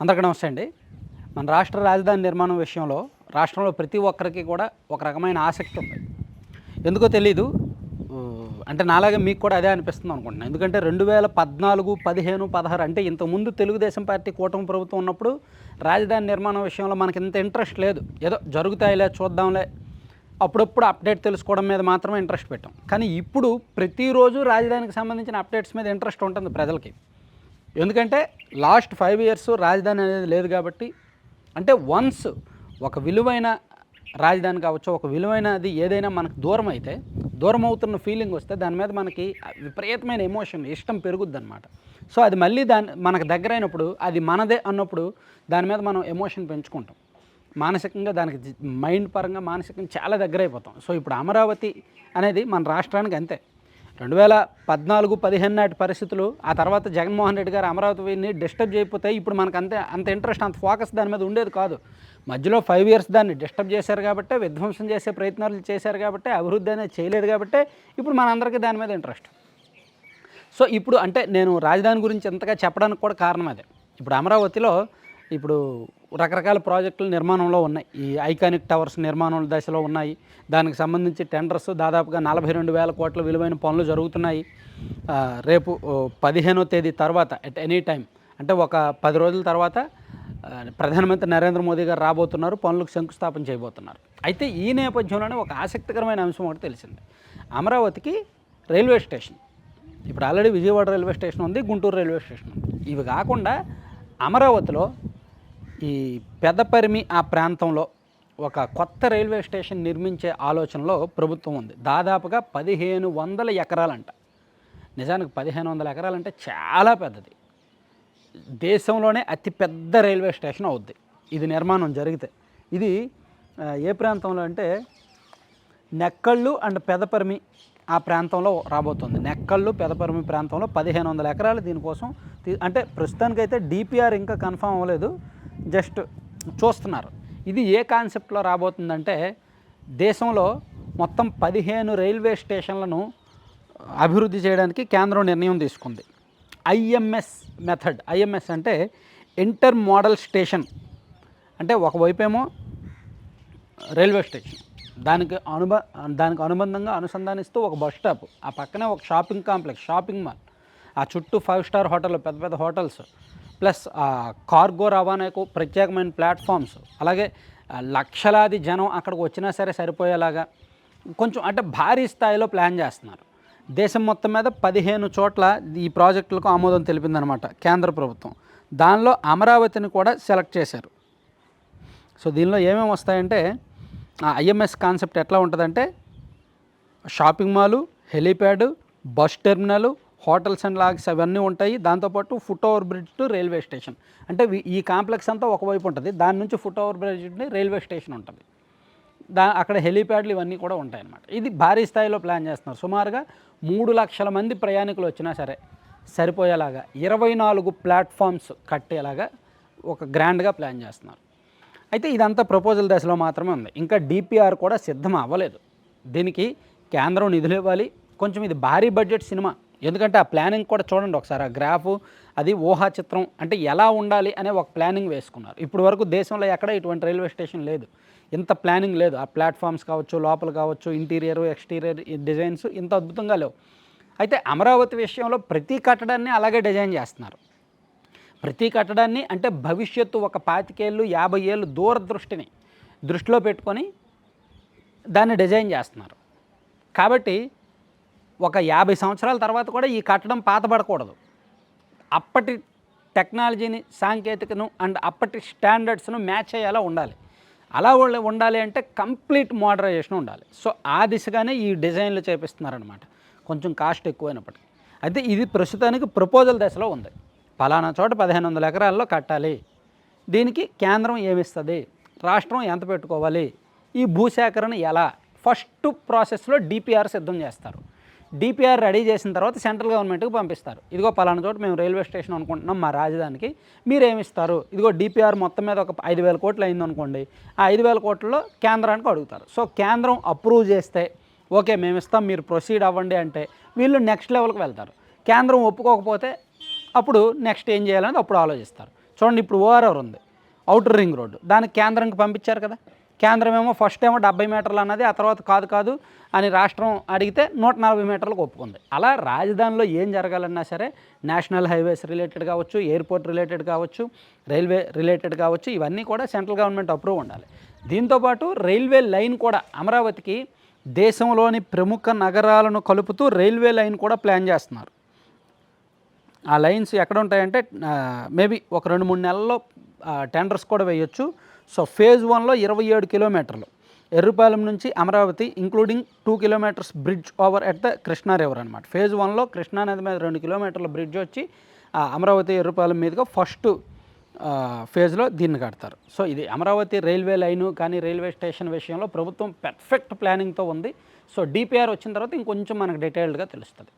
అందరికీ నమస్తే అండి. మన రాష్ట్ర రాజధాని నిర్మాణం విషయంలో రాష్ట్రంలో ప్రతి ఒక్కరికి కూడా ఒక రకమైన ఆసక్తి ఉంది. ఎందుకో తెలీదు. అంటే నాలాగే మీకు కూడా అదే అనిపిస్తుంది అనుకుంటున్నాను ఎందుకంటే రెండు వేల పద్నాలుగు పదిహేను పదహారు అంటే ఇంతకుముందు తెలుగుదేశం పార్టీ కూటమి ప్రభుత్వం ఉన్నప్పుడు రాజధాని నిర్మాణం విషయంలో మనకి ఇంత ఇంట్రెస్ట్ లేదు. ఏదో జరుగుతాయిలే చూద్దాంలే. అప్పుడప్పుడు అప్డేట్ తెలుసుకోవడం మీద మాత్రమే ఇంట్రెస్ట్ పెట్టాం. కానీ ఇప్పుడు ప్రతిరోజు రాజధానికి సంబంధించిన అప్డేట్స్ మీద ఇంట్రెస్ట్ ఉంటుంది ప్రజలకి. ఎందుకంటే లాస్ట్ ఫైవ్ ఇయర్స్ రాజధాని అనేది లేదు కాబట్టి అంటే వన్స్ ఒక విలువైన రాజధాని కావచ్చు ఒక విలువైనది ఏదైనా మనకు దూరం అయితే దూరం అవుతున్న ఫీలింగ్ వస్తే దాని మీద మనకి విపరీతమైన ఎమోషన్ ఇష్టం పెరుగుద్ది అనమాట సో అది మళ్ళీ దాని మనకు దగ్గరైనప్పుడు అది మనదే అన్నప్పుడు దాని మీద మనం ఎమోషన్ పెంచుకుంటాం. మానసికంగా దానికి మైండ్ పరంగా మానసికంగా చాలా దగ్గర అయిపోతాం సో ఇప్పుడు అమరావతి అనేది మన రాష్ట్రానికి అంతే. రెండు వేల పద్నాలుగు పదిహేను నాటి పరిస్థితులు ఆ తర్వాత జగన్మోహన్ రెడ్డి గారు అమరావతిని డిస్టర్బ్ చేయకపోతే ఇప్పుడు మనకు అంతే అంత ఇంట్రెస్ట్ అంత ఫోకస్ దాని మీద ఉండేది కాదు. మధ్యలో ఫైవ్ ఇయర్స్ దాన్ని డిస్టర్బ్ చేశారు కాబట్టి విధ్వంసం చేసే ప్రయత్నాలు చేశారు కాబట్టి అభివృద్ధి అనేది చేయలేదు కాబట్టి ఇప్పుడు మనందరికీ దాని మీద ఇంట్రెస్ట్. సో ఇప్పుడు అంటే నేను రాజధాని గురించి ఎంతగా చెప్పడానికి కూడా కారణం అదే. ఇప్పుడు అమరావతిలో ఇప్పుడు రకరకాల ప్రాజెక్టులు నిర్మాణంలో ఉన్నాయి. ఈ ఐకానిక్ టవర్స్ నిర్మాణం దశలో ఉన్నాయి. దానికి సంబంధించి టెండర్స్ దాదాపుగా నలభై రెండు వేల కోట్ల విలువైన పనులు జరుగుతున్నాయి. రేపు పదిహేనో తేదీ తర్వాత అట్ ఎనీ టైం అంటే ఒక పది రోజుల తర్వాత ప్రధానమంత్రి నరేంద్ర మోదీ గారు రాబోతున్నారు పనులకు శంకుస్థాపన చేయబోతున్నారు. అయితే ఈ నేపథ్యంలోనే ఒక ఆసక్తికరమైన అంశం ఒకటి తెలిసింది. అమరావతికి రైల్వే స్టేషన్. ఇప్పుడు ఆల్రెడీ విజయవాడ రైల్వే స్టేషన్ ఉంది గుంటూరు రైల్వే స్టేషన్ ఉంది. ఇవి కాకుండా అమరావతిలో ఈ పెదపరిమి ఆ ప్రాంతంలో ఒక కొత్త రైల్వే స్టేషన్ నిర్మించే ఆలోచనలో ప్రభుత్వం ఉంది. దాదాపుగా పదిహేను వందల ఎకరాలంట. నిజానికి పదిహేను వందల ఎకరాలంటే చాలా పెద్దది. దేశంలోనే అతిపెద్ద రైల్వే స్టేషన్ అవుద్ది. ఇది నిర్మాణం జరిగితే. ఇది ఏ ప్రాంతంలో అంటే నెక్కళ్ళు అండ్ పెదపరిమి ఆ ప్రాంతంలో రాబోతుంది. నెక్కళ్ళు పెదపరిమి ప్రాంతంలో పదిహేను వందల ఎకరాలు దీనికోసం అంటే ప్రస్తుతానికైతే డిపిఆర్ ఇంకా కన్ఫర్మ్ అవ్వలేదు. జస్ట్ చూస్తున్నారు. ఇది ఏ కాన్సెప్ట్లో రాబోతుందంటే దేశంలో మొత్తం పదిహేను రైల్వే స్టేషన్లను అభివృద్ధి చేయడానికి కేంద్రం నిర్ణయం తీసుకుంది. ఐఎంఎస్ మెథడ్ ఐఎంఎస్ అంటే ఇంటర్ మోడల్ స్టేషన్. అంటే ఒకవైపేమో రైల్వే స్టేషన్. దానికి అనుబ దానికి అనుబంధంగా అనుసంధానిస్తూ ఒక బస్ స్టాప్. ఆ పక్కనే ఒక షాపింగ్ కాంప్లెక్స్ షాపింగ్ మాల్. ఆ చుట్టూ ఫైవ్ స్టార్ హోటల్ పెద్ద పెద్ద హోటల్స్. ప్లస్ కార్గో రవాణాకు ప్రత్యేకమైన ప్లాట్ఫామ్స్ అలాగే లక్షలాది జనం అక్కడికి వచ్చినా సరే సరిపోయేలాగా కొంచెం అంటే భారీ స్థాయిలో ప్లాన్ చేస్తున్నారు. దేశం మొత్తం మీద పదిహేను చోట్ల ఈ ప్రాజెక్టులకు ఆమోదం తెలిపిందనమాట కేంద్ర ప్రభుత్వం. దానిలో అమరావతిని కూడా సెలెక్ట్ చేశారు. సో దీనిలో ఏమేమి వస్తాయంటే ఆ ఐఎంఎస్ కాన్సెప్ట్ ఎట్లా ఉంటుందంటే shopping mall helipad bus terminal hotels and lodges అవన్నీ ఉంటాయి. దాంతోపాటు foot over bridge to railway station అంటే ఈ కాంప్లెక్స్ అంతా ఒకవైపు ఉంటుంది. దాని నుంచి foot over bridge railway station ఉంటుంది. దా అక్కడ హెలీప్యాడ్లు ఇవన్నీ కూడా ఉంటాయన్నమాట. ఇది భారీ స్థాయిలో ప్లాన్ చేస్తున్నారు. సుమారుగా మూడు లక్షల మంది ప్రయాణికులు వచ్చినా సరే సరిపోయేలాగా ఇరవై నాలుగు ప్లాట్ఫామ్స్ కట్టేలాగా ఒక గ్రాండ్గా ప్లాన్ చేస్తున్నారు. అయితే ఇదంతా ప్రపోజల్ దశలో మాత్రమే ఉంది. ఇంకా డిపిఆర్ కూడా సిద్ధం అవ్వలేదు. దీనికి కేంద్రం నిధులు ఇవ్వాలి. కొంచెం ఇది భారీ బడ్జెట్ సినిమా ఎందుకంటే ఆ ప్లానింగ్ కూడా చూడండి ఒకసారి ఆ గ్రాఫ్ అది ఊహా చిత్రం అంటే ఎలా ఉండాలి అనే ఒక ప్లానింగ్ వేసుకున్నారు. ఇప్పుడు వరకు దేశంలో ఎక్కడ ఇటువంటి రైల్వే స్టేషన్ లేదు. ఇంత ప్లానింగ్ లేదు. ఆ ప్లాట్ఫామ్స్ కావచ్చు లోపల కావచ్చు ఇంటీరియర్ ఎక్స్టీరియర్ డిజైన్స్ ఇంత అద్భుతంగా లేవు. అయితే అమరావతి విషయంలో ప్రతి కట్టడాన్ని అలాగే డిజైన్ చేస్తున్నారు. ప్రతి కట్టడాన్ని అంటే భవిష్యత్తు ఒక పాతికేళ్ళు యాభై ఏళ్ళు దూరదృష్టిని దృష్టిలో పెట్టుకొని దాన్ని డిజైన్ చేస్తున్నారు. కాబట్టి ఒక యాభై సంవత్సరాల తర్వాత కూడా ఈ కట్టడం పాతబడకూడదు. అప్పటి టెక్నాలజీని సాంకేతికను అండ్ అప్పటి స్టాండర్డ్స్ను మ్యాచ్ అయ్యేలా ఉండాలి. అలా వాళ్ళు ఉండాలి అంటే కంప్లీట్ మోడరైజేషన్ ఉండాలి. సో ఆ దిశగానే ఈ డిజైన్లు చేపిస్తున్నారనమాట కొంచెం కాస్ట్ ఎక్కువైనప్పటికీ. అయితే ఇది ప్రస్తుతానికి ప్రపోజల్ దశలో ఉంది. పలానా చోట పదిహేను వందల ఎకరాల్లో కట్టాలి. దీనికి కేంద్రం ఏమిస్తుంది? రాష్ట్రం ఎంత పెట్టుకోవాలి? ఈ భూసేకరణ ఎలా? ఫస్ట్ ప్రాసెస్లో డిపిఆర్ సిద్ధం చేస్తారు. డిపిఆర్ రెడీ చేసిన తర్వాత సెంట్రల్ గవర్నమెంట్కి పంపిస్తారు. ఇదిగో పలానా చోట మేము రైల్వే స్టేషన్ అనుకుంటున్నాం మా రాజధానికి. మీరేమిస్తారు? ఇదిగో డిపిఆర్ మొత్తం మీద ఒక ఐదు వేల కోట్లు అయింది అనుకోండి ఆ ఐదు వేల కోట్లలో కేంద్రానికి అడుగుతారు. సో కేంద్రం అప్రూవ్ చేస్తే ఓకే మేము ఇస్తాం మీరు ప్రొసీడ్ అవ్వండి అంటే వీళ్ళు నెక్స్ట్ లెవెల్కి వెళ్తారు. కేంద్రం ఒప్పుకోకపోతే అప్పుడు నెక్స్ట్ ఏం చేయాలని అప్పుడు ఆలోచిస్తారు. చూడండి ఇప్పుడు ఓఆర్ఆర్ ఉంది. అవుటర్ రింగ్ రోడ్డు దానికి కేంద్రంకి పంపించారు కదా? కేంద్రం ఏమో ఫస్ట్ ఏమో డెబ్బై మీటర్లు అన్నది ఆ తర్వాత కాదు కాదు అని రాష్ట్రం అడిగితే నూట నలభై మీటర్లకు ఒప్పుకుంది. అలా రాజధానిలో ఏం జరగాలన్నా సరే నేషనల్ హైవేస్ రిలేటెడ్ కావచ్చు ఎయిర్పోర్ట్ రిలేటెడ్ కావచ్చు రైల్వే రిలేటెడ్ కావచ్చు ఇవన్నీ కూడా సెంట్రల్ గవర్నమెంట్ అప్రూవ్ ఉండాలి. దీంతోపాటు రైల్వే లైన్ కూడా అమరావతికి దేశంలోని ప్రముఖ నగరాలను కలుపుతూ రైల్వే లైన్ కూడా ప్లాన్ చేస్తున్నారు. ఆ లైన్స్ ఎక్కడ ఉంటాయంటే మేబీ ఒక రెండు మూడు నెలల్లో టెండర్స్ కూడా వేయొచ్చు. సో ఫేజ్ వన్లో ఇరవై ఏడు కిలోమీటర్లు. ఎర్రుపాలెం నుంచి Amaravati including two kilometres bridge over at the Krishna river అనమాట ఫేజ్ వన్లో కృష్ణా నది మీద రెండు కిలోమీటర్ల బ్రిడ్జ్ వచ్చి ఆ అమరావతి ఎర్రుపాలెం మీదుగా ఫస్ట్ ఫేజ్లో దీన్ని కడతారు. సో ఇది అమరావతి రైల్వే లైను కానీ రైల్వే స్టేషన్ విషయంలో ప్రభుత్వం పెర్ఫెక్ట్ ప్లానింగ్తో ఉంది. సో డిపిఆర్ వచ్చిన తర్వాత ఇంకొంచెం మనకు డీటెయిల్డ్గా తెలుస్తుంది.